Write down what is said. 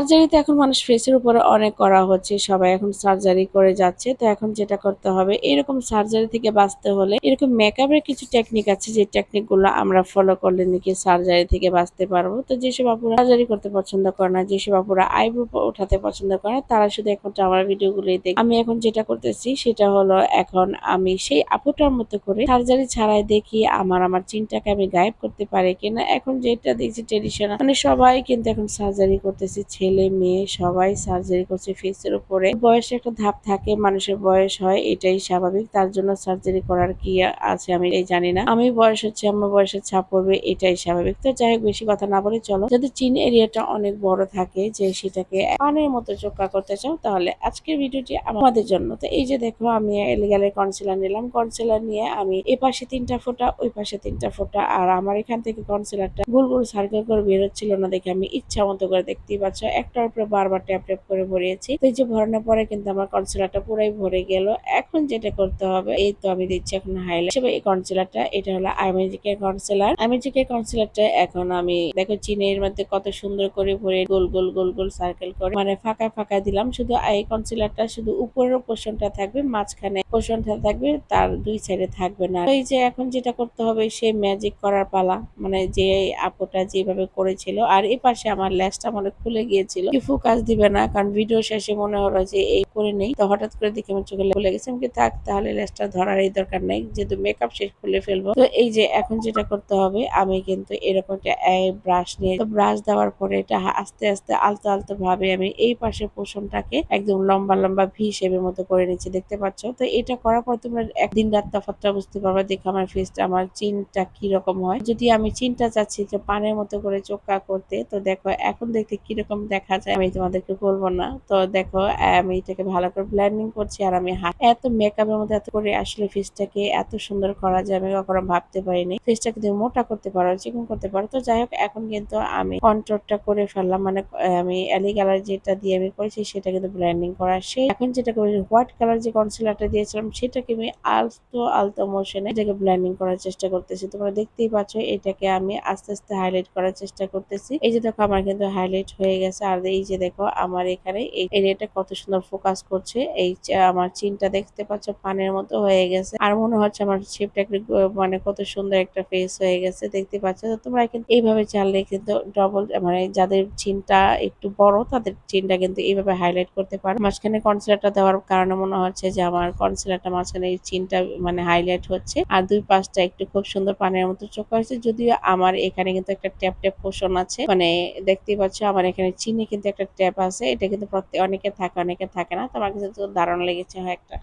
সার্জারিতে এখন মানুষ ফেসের উপরে অনেক করা হচ্ছে, সবাই এখন সার্জারি করে যাচ্ছে। তো এখন যেটা করতে হবে, এরকম সার্জারি থেকে বাঁচতে হলে এরকম মেকআপের কিছু টেকনিক আছে, যে টেকনিকগুলো আমরা ফলো করলে নাকি সার্জারি থেকে বাঁচতে পারব। তো যেসব আপুরা সার্জারি করতে পছন্দ করে না, যেসব আপুরা আইব্রো উঠাতে পছন্দ করে না, তারা শুধু এখন আমার ভিডিওগুলোই দেখে। আমি এখন যেটা করতেছি, সেটা হলো এখন আমি সেই আপুটার মতো করে সার্জারি ছাড়াই দেখি আমার আমার চিনটাকে আমি গায়েব করতে পারি কিনা। এখন যেটা দেখছি ট্রেডিশনাল মানে সবাই কিন্তু এখন সার্জারি করতেছে ছেলে, মেয়ে সবাই সার্জারি করছে। ফেসের উপরে বয়সে একটা ধাপ থাকে, মানুষের বয়স হয়, এটাই স্বাভাবিক। তার জন্য সার্জারি করার কি আছে আমি এই জানি না। আমি বয়স হচ্ছে, আমার বয়সের ছাপ পড়বে, এটাই স্বাভাবিক। তো যাই হোক, বেশি কথা না বলে চলো। যদি চিন এরিয়াটা অনেক বড় থাকে, যে সেটাকে পানের মতো চোখা করতে চাও, তাহলে আজকের ভিডিওটি আমাদের জন্য। তো এই যে দেখো, আমি এলিগালের কনসিলার নিলাম। কনসিলার নিয়ে আমি এ পাশে তিনটা ফোঁটা, ওই পাশে তিনটা ফোঁটা। আর আমার এখান থেকে কনসিলারটা গোল গোল সার্কেল করে বেরোচ্ছিল না দেখে আমি ইচ্ছা মতো করে দেখতেই পাচ্ছ। একটার উপরে বারবার ট্যাপ ট্যাপ করে ভরিয়েছি। তো এই যে ভরানোর পরে কিন্তু আমার কনসিলারটা পুরাই ভরে গেল। এখন যেটা করতে হবে, এই তো আমি দিচ্ছি এখন হাইলাইট হিসেবে এই কনসিলারটা এটা হলো আমেজিকের কনসিলার আমেজিকের কনসিলারটা এখন আমি, দেখো চিনের মধ্যে কত সুন্দর করে ভরে গোল গোল গোল গোল সার্কেল করে। মানে ফাঁকা ফাঁকা দিলাম। শুধু এই কনসিলারটা শুধু উপরের পোর্শনটা থাকবে, মাঝখানে পোর্শনটা থাকবে, তার দুই সাইডে থাকবে না। এই যে এখন যেটা করতে হবে, সে ম্যাজিক করার পালা মানে যে আপুটা যেভাবে করেছিল। আর এই পাশে আমার ল্যাসটা মনে খুলে গিয়েছিল। ফোকাস দিবে না, কারণ ভিডিও শেষে মনে হলো যে এই করে নেই। তো হঠাৎ করে দেখে আমার চোখে খুলে গেছে। আমি থাক, তাহলে ল্যাসটা ধরার এই দরকার নেই। যেহেতু মেকআপ শেষ খুলে ফেলব। তো এই যে এখন যেটা করতে হবে, আমি কিন্তু এরকম একটা ব্রাশ নিয়ে, তো ব্রাশ দেওয়ার পরে এটা আস্তে আস্তে, আলতো আলতো ভাবে আমি এই পাশে পোষণটাকে একদম লম্বা লম্বা ভি শেপের মতো করে নিচ্ছি। দেখতে পাচ্ছ? তো এটা করার পর তোমরা একদিন রাত তফাতটা বুঝতে পারবা, দেখো আমার ফেসটা আমার চিনটা কি রকম হয়। যদি আমি চিনটা চাচ্ছি যে পানের মতো করে চোখা করতে, তো দেখো এখন দেখতে কীরকম দেখা যায়, আমি তোমাদেরকে বলব না। তো দেখো, আমি এটাকে ভালো করে ব্ল্যান্ডিং করছি আর আমি এত মেকআপের মধ্যে এত করে আসলে ফেসটাকে এত সুন্দর করা যায়, আমি কখনো ভাবতে পারিনি। ফেসটাকে তুমি মোটা করতে পারো, চিকন করতে পারো। তো যাই হোক, এখন কিন্তু আমি কন্ট্রোলটা করে ফেললাম মানে আমি অ্যালি কালার যেটা দিয়ে আমি করেছি, সেটা কিন্তু ব্ল্যান্ডিং করা সেই এখন যেটা করেছি হোয়াইট কালার যে কনসিলারটা দিয়েছিলাম সেটাকে আমি আলতো আলতো মোশনে এটাকে ব্ল্যান্ডিং করার চেষ্টা করতেছি। তোমরা দেখতেই পাচ্ছ, এটাকে আমি আস্তে আস্তে হাইলাইট করার চেষ্টা করতেছি। এই যে দেখো, আমার কিন্তু হাইলাইট হয়ে গেছে। আর এই যে দেখো, আমার এখানে এই এরিয়াটা কত সুন্দর ফোকাস করছে। এই আমার চিনটা দেখতে পাচ্ছ, পানের মতো হয়ে গেছে। আর মনে হচ্ছে আমার শেপটা মানে কত সুন্দর একটা ফেস হয়ে গেছে। দেখতে পাচ্ছ? তো তোমরা কিন্তু এইভাবে চাললে কিন্তু ডবল মানে যাদের চিনটা একটু বড়, তাদের চিনটা কিন্তু এইভাবে হাইলাইট করতে পারো। মাঝখানে কনসিলারটা দেওয়ার কারণে মনে হচ্ছে যে আমার কনসিলারটা মাঝখানে এই চিনটা মানে হাইলাইট হচ্ছে। আর দুই পাশটা একটু খুব সুন্দর পানের মতো চোখ হয়েছে যদিও আমার এখানে কিন্তু একটা ট্যাপ ট্যাপ পোষণ আছে। মানে দেখতেই পাচ্ছ আমার এখানে চিনে কিন্তু একটা ট্যাপ আছে। এটা কিন্তু প্রত্যেক অনেকে থাকে অনেকে থাকে না। তো আমার কিন্তু দারুণ লেগেছে হয় একটা।